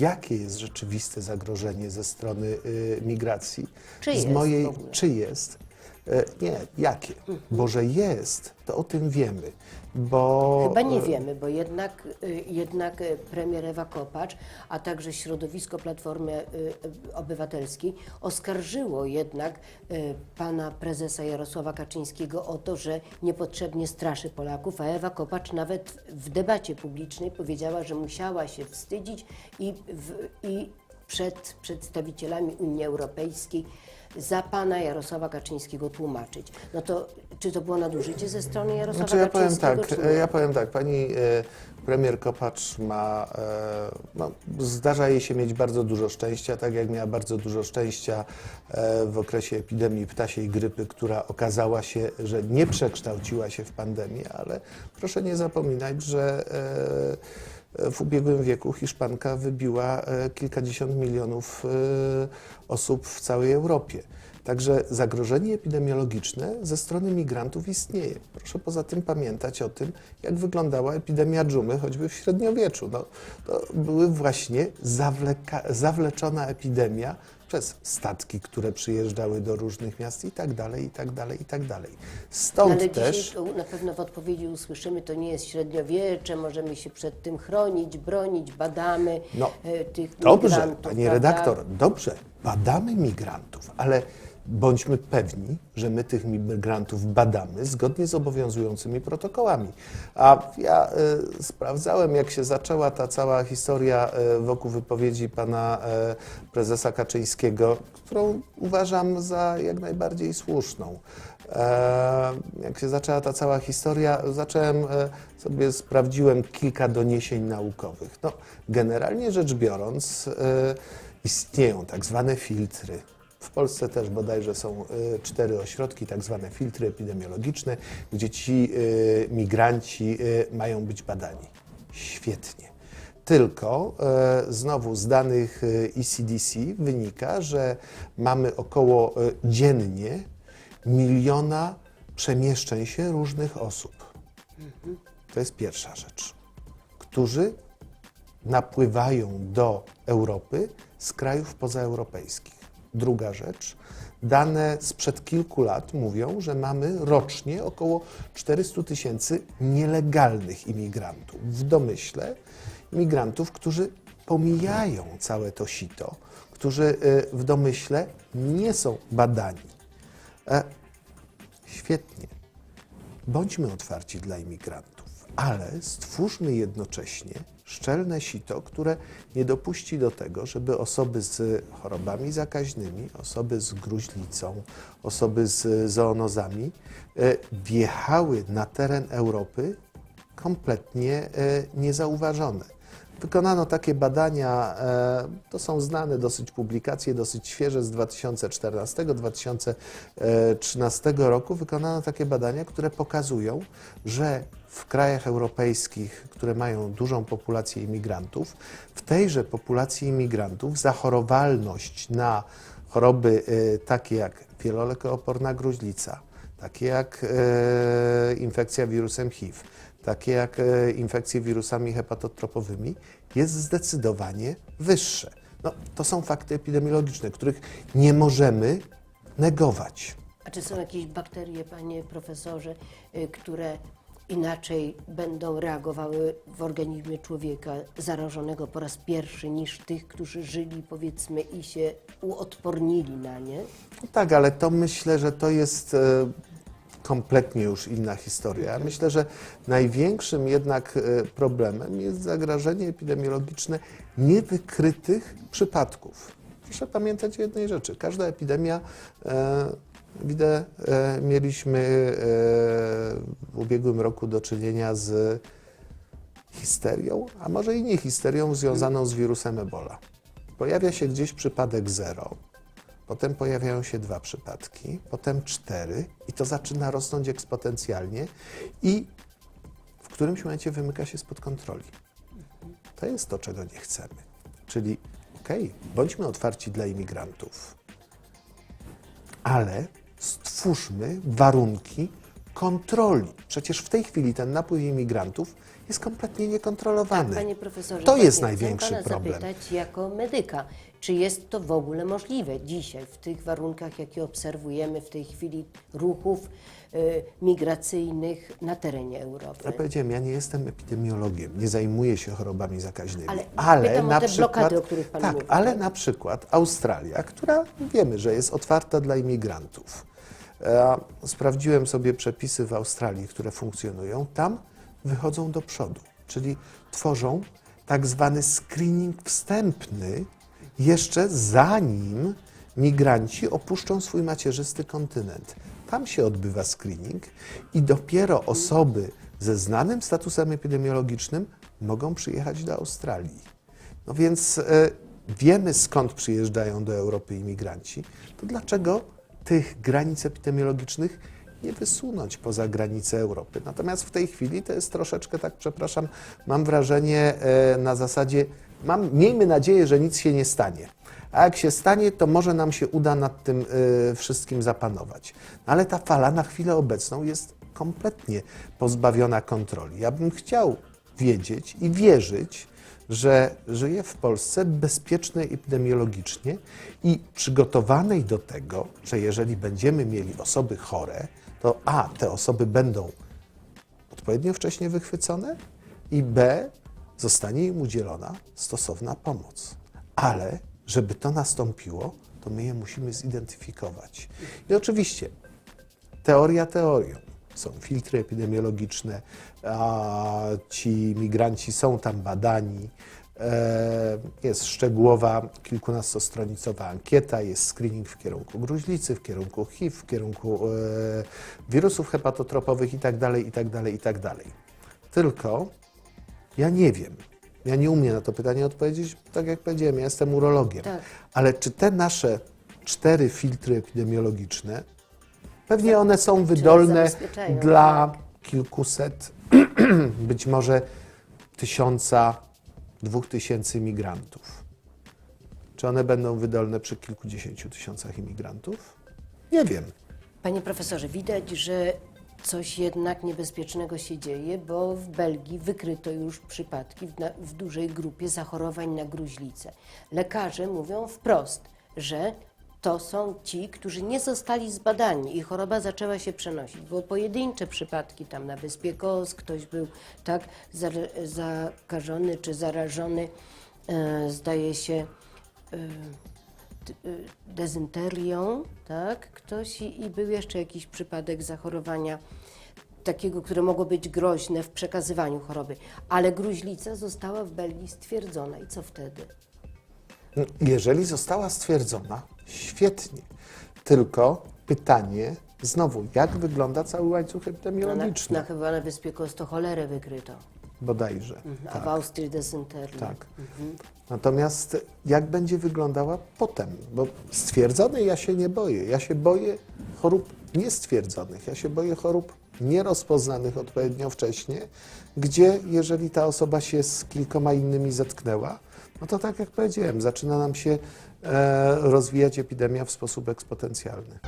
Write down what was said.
jakie jest rzeczywiste zagrożenie ze strony y, migracji. Czy z jest mojej, czy jest? E, Nie, jakie? Bo że jest, to o tym wiemy. Bo Chyba nie wiemy, bo jednak, y, jednak y, premier Ewa Kopacz, a także środowisko Platformy y, Obywatelskiej oskarżyło jednak pana prezesa Jarosława Kaczyńskiego o to, że niepotrzebnie straszy Polaków, a Ewa Kopacz nawet w debacie publicznej powiedziała, że musiała się wstydzić i, w, i przed przedstawicielami Unii Europejskiej za pana Jarosława Kaczyńskiego tłumaczyć. No to czy to było nadużycie ze strony Jarosława Znaczy ja powiem Kaczyńskiego? tak, czy e, nie? ja powiem tak, pani e, premier Kopacz ma, e, no, zdarza jej się mieć bardzo dużo szczęścia, tak jak miała bardzo dużo szczęścia w okresie epidemii ptasiej grypy, która okazała się, że nie przekształciła się w pandemię, ale proszę nie zapominać, że w ubiegłym wieku Hiszpanka wybiła e, kilkadziesiąt milionów e, osób w całej Europie. Także zagrożenie epidemiologiczne ze strony migrantów istnieje. Proszę poza tym pamiętać o tym, jak wyglądała epidemia dżumy, choćby w średniowieczu. No, to były właśnie zawleka, zawleczona epidemia przez statki, które przyjeżdżały do różnych miast i tak dalej, i tak dalej, i tak dalej. Stąd Ale też... dzisiaj na pewno w odpowiedzi usłyszymy, to nie jest średniowiecze, możemy się przed tym chronić, bronić, badamy No, e, tych Dobrze, migrantów. panie prawda? redaktor, dobrze, badamy migrantów, ale bądźmy pewni, że my tych migrantów badamy zgodnie z obowiązującymi protokołami. A ja y, sprawdzałem, jak się zaczęła ta cała historia y, wokół wypowiedzi pana y, prezesa Kaczyńskiego, którą uważam za jak najbardziej słuszną. Jak się zaczęła ta cała historia, zacząłem sobie, sprawdziłem kilka doniesień naukowych. No, generalnie rzecz biorąc, istnieją tak zwane filtry. W Polsce też bodajże są e, cztery ośrodki, tak zwane filtry epidemiologiczne, gdzie ci e, migranci e, mają być badani. Świetnie. Tylko znowu z danych ECDC wynika, że mamy około dziennie miliona przemieszczeń się różnych osób. To jest pierwsza rzecz. Którzy napływają do Europy z krajów pozaeuropejskich. Druga rzecz. Dane sprzed kilku lat mówią, że mamy rocznie około 400 tysięcy nielegalnych imigrantów. W domyśle imigrantów, którzy pomijają całe to sito, którzy y, w domyśle nie są badani. E, Świetnie. Bądźmy otwarci dla imigrantów, ale stwórzmy jednocześnie szczelne sito, które nie dopuści do tego, żeby osoby z chorobami zakaźnymi, osoby z gruźlicą, osoby z zoonozami e, wjechały na teren Europy kompletnie e, niezauważone. Wykonano takie badania, e, to są znane dosyć publikacje, dosyć świeże z 2014-2013 roku. Wykonano takie badania, które pokazują, że w krajach europejskich, które mają dużą populację imigrantów, w tejże populacji imigrantów zachorowalność na choroby e, takie jak wielolekooporna gruźlica, takie jak e, infekcja wirusem HIV, takie jak e, infekcje wirusami hepatotropowymi, jest zdecydowanie wyższe. No, to są fakty epidemiologiczne, których nie możemy negować. A czy są jakieś bakterie, panie profesorze, y, które inaczej będą reagowały w organizmie człowieka zarażonego po raz pierwszy niż tych, którzy żyli powiedzmy i się uodpornili na nie? No tak, ale to myślę, że to jest e, kompletnie już inna historia. Myślę, że największym jednak e, problemem jest zagrożenie epidemiologiczne niewykrytych przypadków. Proszę pamiętać jednej rzeczy. Każda epidemia, e, widzę, e, mieliśmy w ubiegłym roku do czynienia z histerią, a może i nie histerią związaną z wirusem Ebola. Pojawia się gdzieś przypadek zero, Potem pojawiają się dwa przypadki, potem cztery i to zaczyna rosnąć eksponencjalnie i w którymś momencie wymyka się spod kontroli. To jest to, czego nie chcemy. Czyli okej, bądźmy otwarci dla imigrantów, ale stwórzmy warunki kontroli. Przecież w tej chwili ten napływ imigrantów jest kompletnie niekontrolowany. Panie profesorze, to jest największy problem. zapytać jako medyka, czy jest to w ogóle możliwe dzisiaj w tych warunkach, jakie obserwujemy w tej chwili ruchów y, migracyjnych na terenie Europy? Ja powiedziałem, ja nie jestem epidemiologiem, nie zajmuję się chorobami zakaźnymi, Ale pytam o te blokady, o których pan tak, mówi, ale tak? na przykład Australia, która wiemy, że jest otwarta dla imigrantów. E, sprawdziłem sobie przepisy w Australii, które funkcjonują. Tam wychodzą do przodu, czyli tworzą tak zwany screening wstępny jeszcze zanim migranci opuszczą swój macierzysty kontynent. Tam się odbywa screening i dopiero osoby ze znanym statusem epidemiologicznym mogą przyjechać do Australii. No więc e, wiemy skąd przyjeżdżają do Europy imigranci. To dlaczego tych granic epidemiologicznych nie wysunąć poza granice Europy? Natomiast w tej chwili to jest troszeczkę tak, przepraszam, mam wrażenie e, na zasadzie, mam, miejmy nadzieję, że nic się nie stanie. A jak się stanie, to może nam się uda nad tym e, wszystkim zapanować. No Ale ta fala na chwilę obecną jest kompletnie pozbawiona kontroli. Ja bym chciał wiedzieć i wierzyć, że żyje w Polsce bezpiecznej epidemiologicznie i przygotowanej do tego, że jeżeli będziemy mieli osoby chore, to A, te osoby będą odpowiednio wcześnie wychwycone i B, zostanie im udzielona stosowna pomoc. Ale żeby to nastąpiło, to my je musimy zidentyfikować. I oczywiście teoria teorią. Są filtry epidemiologiczne, ci migranci są tam badani. E, Jest szczegółowa, kilkunastostronicowa ankieta, jest screening w kierunku gruźlicy, w kierunku HIV, w kierunku e, wirusów hepatotropowych itd., itd., itd. Tylko ja nie wiem, ja nie umiem na to pytanie odpowiedzieć, tak jak powiedziałem, ja jestem urologiem. Tak. Ale czy te nasze cztery filtry epidemiologiczne, pewnie one są wydolne dla tak. kilkuset, być może tysiąca, dwóch tysięcy imigrantów. Czy one będą wydolne przy kilkudziesięciu tysiącach imigrantów? Nie wiem. Panie profesorze, widać, że coś jednak niebezpiecznego się dzieje, bo w Belgii wykryto już przypadki w, na, w dużej grupie zachorowań na gruźlicę. Lekarze mówią wprost, że to są ci, którzy nie zostali zbadani i choroba zaczęła się przenosić. Było pojedyncze przypadki tam na Wyspie Kos, ktoś był tak zakażony czy zarażony, e, zdaje się, e, dezynterią, tak, ktoś i, i był jeszcze jakiś przypadek zachorowania takiego, które mogło być groźne w przekazywaniu choroby, ale gruźlica została w Belgii stwierdzona i co wtedy? Jeżeli została stwierdzona, świetnie. Tylko pytanie, znowu, jak wygląda cały łańcuch No, na, epidemiologiczny? na, chyba na Wyspie Kos to cholerę wykryto, Bodajże. a Tak. w Austrii dezynterię. Tak. Natomiast jak będzie wyglądała potem? Bo stwierdzonej ja się nie boję. Ja się boję chorób niestwierdzonych. Ja się boję chorób nierozpoznanych odpowiednio wcześnie, gdzie jeżeli ta osoba się z kilkoma innymi zetknęła, no to tak jak powiedziałem, zaczyna nam się e, rozwijać epidemia w sposób eksponencjalny.